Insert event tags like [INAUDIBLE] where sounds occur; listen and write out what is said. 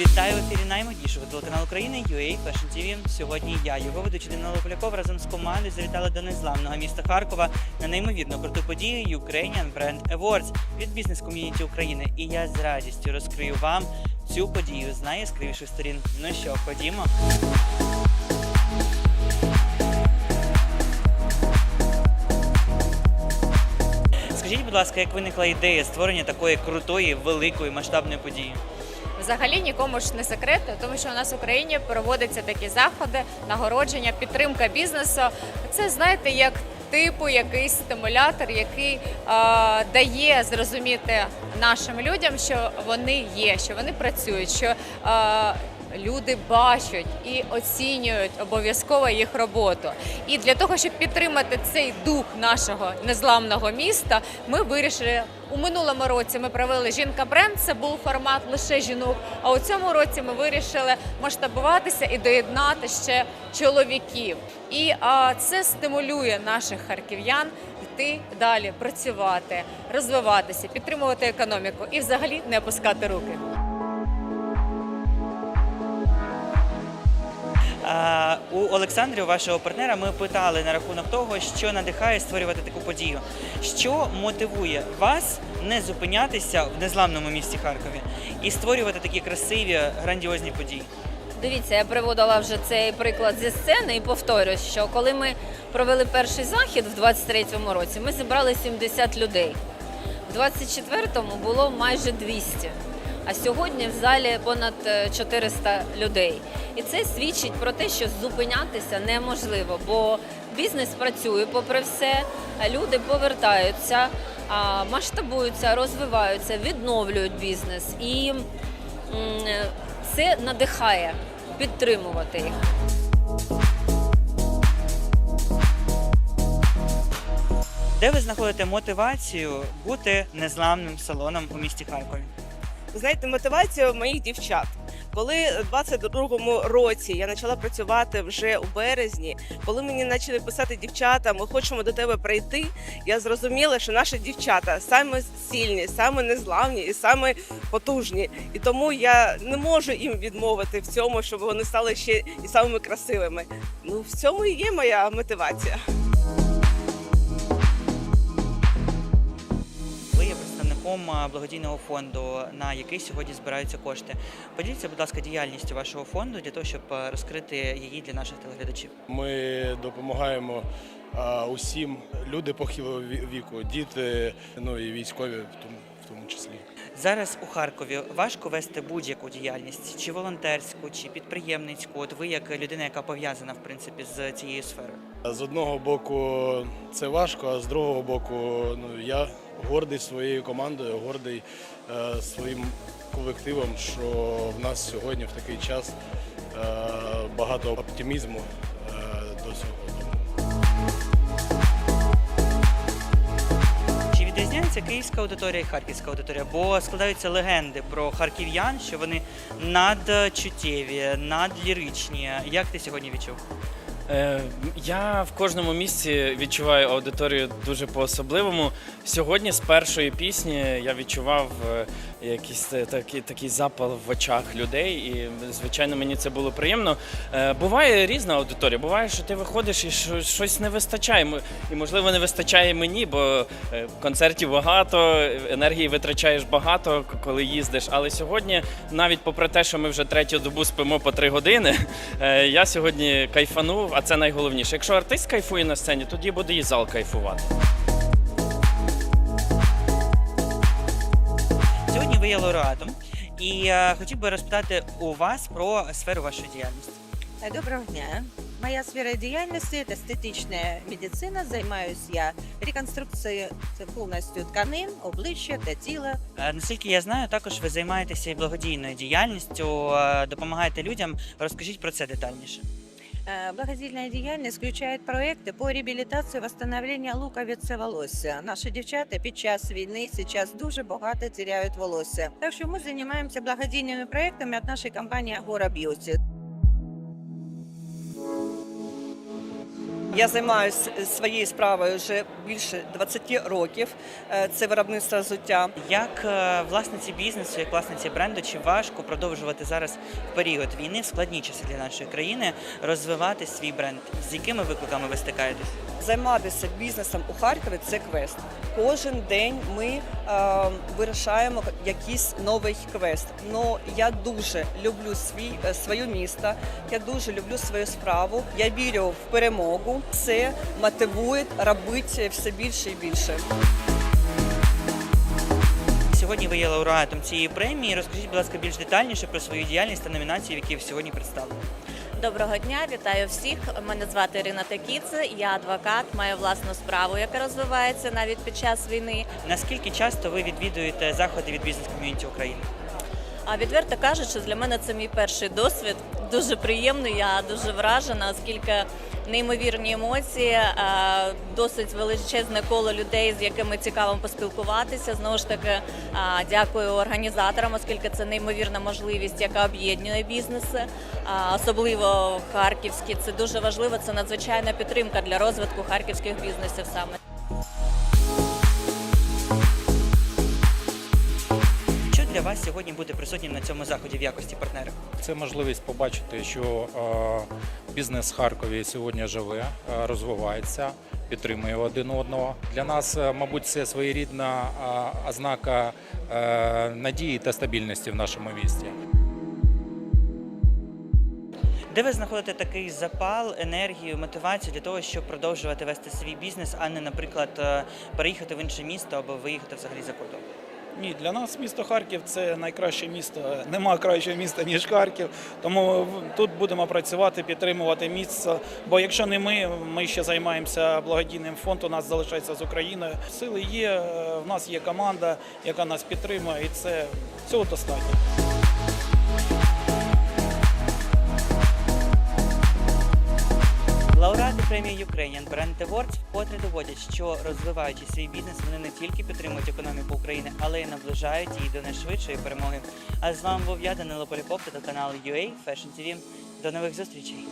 Вітаю в ефірі наймоднішого телеканалу України UA Fashion TV. Сьогодні я, його ведучий Данило Поляков, разом з командою завітали до незламного міста Харкова на неймовірно круту подію Ukrainian Brand Awards від бізнес-ком'юніті України. І я з радістю розкрию вам цю подію з найяскравіших сторін. Ну що, ходімо. Скажіть, будь ласка, як виникла ідея створення такої крутої, великої масштабної події? Взагалі нікому ж не секретно, тому що у нас в Україні проводяться такі заходи, нагородження, підтримка бізнесу. Це знаєте, як типу якийсь стимулятор, який е, дає зрозуміти нашим людям, що вони є, що вони працюють, що е, люди бачать і оцінюють обов'язково їх роботу. І для того, щоб підтримати цей дух нашого незламного міста, ми вирішили. У минулому році ми провели жінка бренд. Це був формат лише жінок. А у цьому році ми вирішили масштабуватися і доєднати ще чоловіків. І а, це стимулює наших харків'ян йти далі, працювати, розвиватися, підтримувати економіку і взагалі не опускати руки. У Олександрі, у вашого партнера, ми питали на рахунок того, що надихає створювати таку подію. Що мотивує вас не зупинятися в незламному місті Харкові і створювати такі красиві, грандіозні події? Дивіться, я приводила вже цей приклад зі сцени і повторюсь, що коли ми провели перший захід в 23-му році, ми зібрали 70 людей. В 24-му було майже 200. А сьогодні в залі понад е, 400 людей. І це свідчить про те, що зупинятися неможливо, бо бізнес працює попри все, люди повертаються, масштабуються, розвиваються, відновлюють бізнес. І це надихає підтримувати їх. Де ви знаходите мотивацію бути незламним салоном у місті Харкові? Знаєте, мотивація моїх дівчат. Коли в 22-му році я почала працювати вже у березні, коли мені почали писати дівчата, ми хочемо до тебе прийти. Я зрозуміла, що наші дівчата саме сильні, саме незламні і саме потужні. І тому я не можу їм відмовити в цьому, щоб вони стали ще і самими красивими. Ну в цьому і є моя мотивація. Є благодійного фонду, на який сьогодні збираються кошти. Поділіться, будь ласка, діяльністю вашого фонду для того, щоб розкрити її для наших телеглядачів. Ми допомагаємо усім люди похилого віку, діти, ну і військові в тому, в тому числі. Зараз у Харкові важко вести будь-яку діяльність, чи волонтерську, чи підприємницьку. От ви як людина, яка пов'язана в принципі з цією сферою. З одного боку це важко, а з другого боку, ну я гордий своєю командою, гордий е, своїм колективом, що в нас сьогодні в такий час е, багато оптимізму е, до цього. Чи відрізняється київська аудиторія і харківська аудиторія? Бо складаються легенди про харків'ян, що вони надчуттєві, надліричні. Як ти сьогодні відчув? Е, Я в кожному місці відчуваю аудиторію дуже по-особливому. Сьогодні з першої пісні я відчував е, якийсь е, такий, такий запал в очах людей, і звичайно мені це було приємно. Буває різна аудиторія. Буває, що ти виходиш і щось не вистачає. І можливо не вистачає мені, бо концертів багато, енергії витрачаєш багато, коли їздиш. Але сьогодні, навіть попри те, що ми вже третю добу спимо по три години, [LAUGHS] Я сьогодні кайфанув, а це найголовніше. Якщо артист кайфує на сцені, тоді буде і зал кайфувати. Сьогодні ви є лауреатом, і е, хотів би розпитати у вас про сферу вашої діяльності. Е, Доброго дня. Моя сфера діяльності – це естетична медицина. Займаюся я реконструкцією повністю тканин, обличчя та тіла. Е, Наскільки я знаю, також ви займаєтеся і благодійною діяльністю, е, допомагаєте людям. Розкажіть про це детальніше. Е, Благодійна діяльність включає проекти по реабілітації восстановлення луковиці волосся. Наші дівчата під час війни зараз дуже багато теряють волосся. Так що ми займаємося благодійними проектами від нашої компанії Агора Б'юті. Я займаюся своєю справою вже більше 20 років. Е, Це виробництво взуття. Як е, власниці бізнесу, як власниці бренду, чи важко продовжувати зараз в період війни в складні часи для нашої країни розвивати свій бренд? З якими викликами ви стикаєтесь? Займатися бізнесом у Харкові це квест. Кожен день ми е, вирішаємо якийсь новий квест. Но я дуже люблю свій е, своє місто. Я дуже люблю свою справу. Я вірю в перемогу. Це мотивує робити все більше і більше. Сьогодні ви є лауреатом цієї премії. Розкажіть, будь ласка, більш детальніше про свою діяльність та номінації, які ви сьогодні представлені. Доброго дня, вітаю всіх. Мене звати Ірина Такідзе, я адвокат, маю власну справу, яка розвивається навіть під час війни. Наскільки часто ви відвідуєте заходи від бізнес-ком'юніті України? А відверто кажучи, для мене це мій перший досвід. Дуже приємний, я дуже вражена, оскільки неймовірні емоції, е, досить величезне коло людей, з якими цікаво поспілкуватися. Знову ж таки, е, дякую організаторам, оскільки це неймовірна можливість, яка об'єднує бізнеси, особливо харківські. Це дуже важливо. Це надзвичайна підтримка для розвитку харківських бізнесів саме. Для вас сьогодні бути присутнім на цьому заході в якості партнера? Це можливість побачити, що е, бізнес в Харкові сьогодні живе, е, розвивається, підтримує один одного. Для нас, е, мабуть, це своєрідна ознака надії та стабільності в нашому місті. Де ви знаходите такий запал, енергію, мотивацію для того, щоб продовжувати вести свій бізнес, а не, наприклад, переїхати в інше місто або виїхати взагалі за кордон? Ні, для нас місто Харків це найкраще місто. Нема кращого міста ніж Харків. Тому тут будемо працювати, підтримувати місце. Бо якщо не ми, ми ще займаємося благодійним фондом. У нас залишається з Україною. Сили є. е, В нас є команда, яка нас підтримує, і це цього достатньо. Премії Ukrainian Brand Awards вкотре доводять, що розвиваючи свій бізнес, вони не тільки підтримують економіку України, але й наближають її до найшвидшої перемоги. А з вами був я, Данило Поляков, телеканал UA Fashion TV. До нових зустрічей.